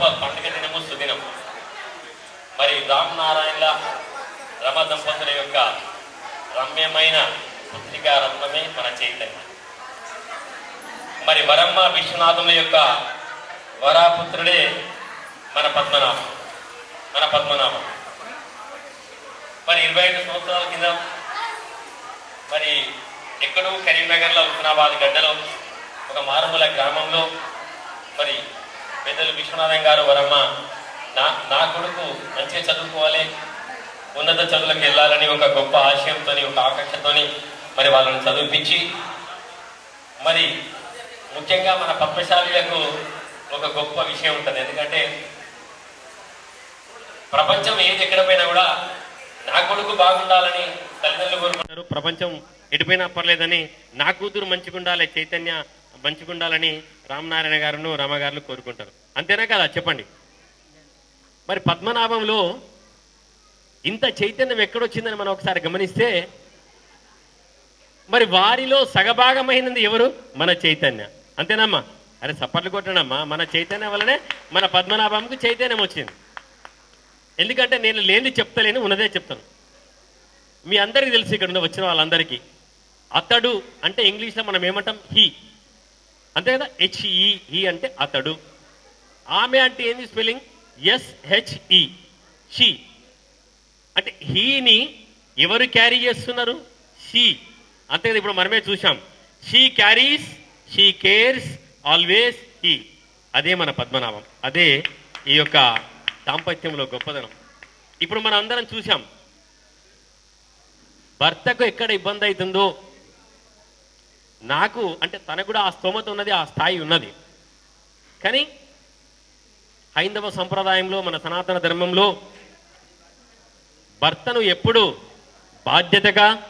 గొప్ప పండుగ దినము సుదినం. మరి రామ్ నారాయణ రమ దంపతుల యొక్క రమ్యమైన పుత్రికా రత్నమే మన చైతన్యం. మరి వరమ్మ విశ్వనాథుల యొక్క వరాపుత్రుడే మన పద్మనాభం మన పద్మనాభం. మరి ఇరవై ఐదు సంవత్సరాల కింద మరి ఎక్కడో కరీంనగర్లో హుస్నాబాద్ గడ్డలో ఒక మారుమూల గ్రామంలో మరి పెద్దలు విశ్వనాథం గారు వరమ్మ నా నా కొడుకు మంచిగా చదువుకోవాలి. ఉన్నత చదువులకు వెళ్ళాలని ఒక గొప్ప ఆశయంతో ఒక ఆకాంక్షతోని మరి వాళ్ళని చదివిపించి మరి ముఖ్యంగా మన పద్మశాలీలకు ఒక గొప్ప విషయం ఉంటుంది. ఎందుకంటే ప్రపంచం ఏది ఎక్కడపోయినా కూడా నా కొడుకు బాగుండాలని తల్లిదండ్రులు కోరుకుంటారు. ప్రపంచం ఎటుపోయినా పర్లేదని నా కూతురు మంచిగా ఉండాలి చైతన్య మంచిగుండాలని రామనారాయణ గారును రామగారులు కోరుకుంటారు. అంతేనా కదా? చెప్పండి. మరి పద్మనాభంలో ఇంత చైతన్యం ఎక్కడొచ్చిందని మనం ఒకసారి గమనిస్తే మరి వారిలో సగభాగమైనది ఎవరు? మన చైతన్య. అంతేనమ్మా? అరే సప్పట్లు కొట్టడమ్మా. మన చైతన్యం వల్లనే మన పద్మనాభంకు చైతన్యం వచ్చింది. ఎందుకంటే నేను లేని చెప్తలేను ఉన్నదే చెప్తాను. మీ అందరికీ తెలుసు ఇక్కడ ఉన్న వచ్చిన వాళ్ళందరికీ. అతడు అంటే ఇంగ్లీష్లో మనం ఏమంటాం? హీ. అంతే కదా? హెచ్ఈ e అంటే అతడు. ఆమె అంటే ఏంది స్పెల్లింగ్? ఎస్హెచ్ఈ షీ అంటే హీని ఎవరు క్యారీ చేస్తున్నారు? షీ అంతే కదా? ఇప్పుడు మనమే చూసాం she carries she cares always he అదే మన పద్మనాభం. అదే ఈ యొక్క దాంపత్యంలో గొప్పదనం. ఇప్పుడు మనం అందరం చూసాం భర్తకు ఎక్కడ ఇబ్బంది అవుతుందో నాకు అంటే తనకు కూడా ఆ స్తోమత ఉన్నది ఆ స్థాయి ఉన్నది. కానీ హైందవ సంప్రదాయంలో మన సనాతన ధర్మంలో భర్తను ఎప్పుడు బాధ్యతగా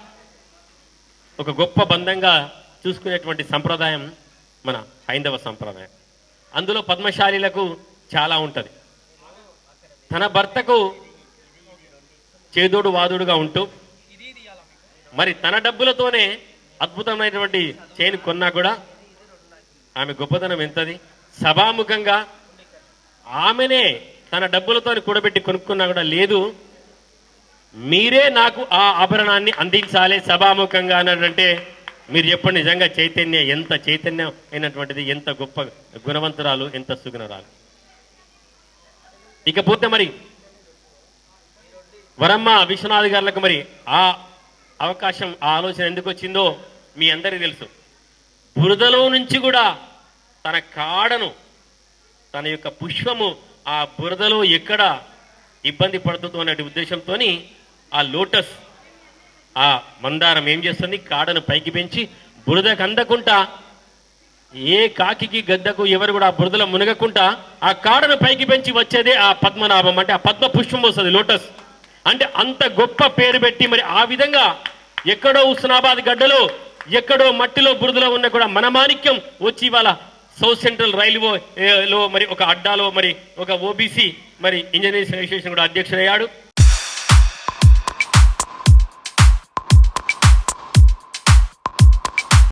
ఒక గొప్ప బంధంగా చూసుకునేటువంటి సంప్రదాయం మన హైందవ సంప్రదాయం. అందులో పద్మశాలీలకు చాలా ఉంటుంది. తన భర్తకు చేదోడు వాదుడుగా ఉంటూ మరి తన డబ్బులతోనే అద్భుతమైనటువంటి చైన్ కొన్నా కూడా ఆమె గొప్పతనం ఎంతది? సభాముఖంగా ఆమెనే తన డబ్బులతో కూడబెట్టి కొనుక్కున్నా కూడా లేదు. మీరే నాకు ఆ ఆభరణాన్ని అందించాలి సభాముఖంగా అన్నదంటే మీరు చెప్పండి నిజంగా చైతన్య ఎంత చైతన్యం అయినటువంటిది ఎంత గొప్ప గుణవంతురాలు ఎంత సుగుణరాలు. ఇకపోతే మరి వరమ్మ విశ్వనాథ్ గారులకు మరి ఆ అవకాశం ఆ ఆలోచన ఎందుకు వచ్చిందో మీ అందరికీ తెలుసు. బురదలో నుంచి కూడా తన కాడను తన యొక్క పుష్పము ఆ బురదలో ఎక్కడ ఇబ్బంది పడుతుందో అనే ఉద్దేశంతో ఆ లోటస్ ఆ మందారం ఏం చేస్తుంది? కాడను పైకి పెంచి బురదకు అందకుండా ఏ కాకికి గద్దకు ఎవరు కూడా ఆ బురదలో మునగకుండా ఆ కాడను పైకి పెంచి వచ్చేదే ఆ పద్మనాభం. అంటే ఆ పద్మ పుష్పం వస్తుంది లోటస్. అంటే అంత గొప్ప పేరు పెట్టి మరి ఆ విధంగా ఎక్కడో ఉస్నాబాద్ గడ్డలో ఎక్కడో మట్టిలో బురదలో ఉన్న కూడా మన మాణిక్యం వచ్చి ఇవాళ సౌత్ సెంట్రల్ రైల్వేలో లో మరి ఒక అడ్డాలో మరి ఒక ఓబీసీ మరి ఇంజనీరింగ్ అసోసియేషన్ కూడా అధ్యక్షుడయ్యాడు.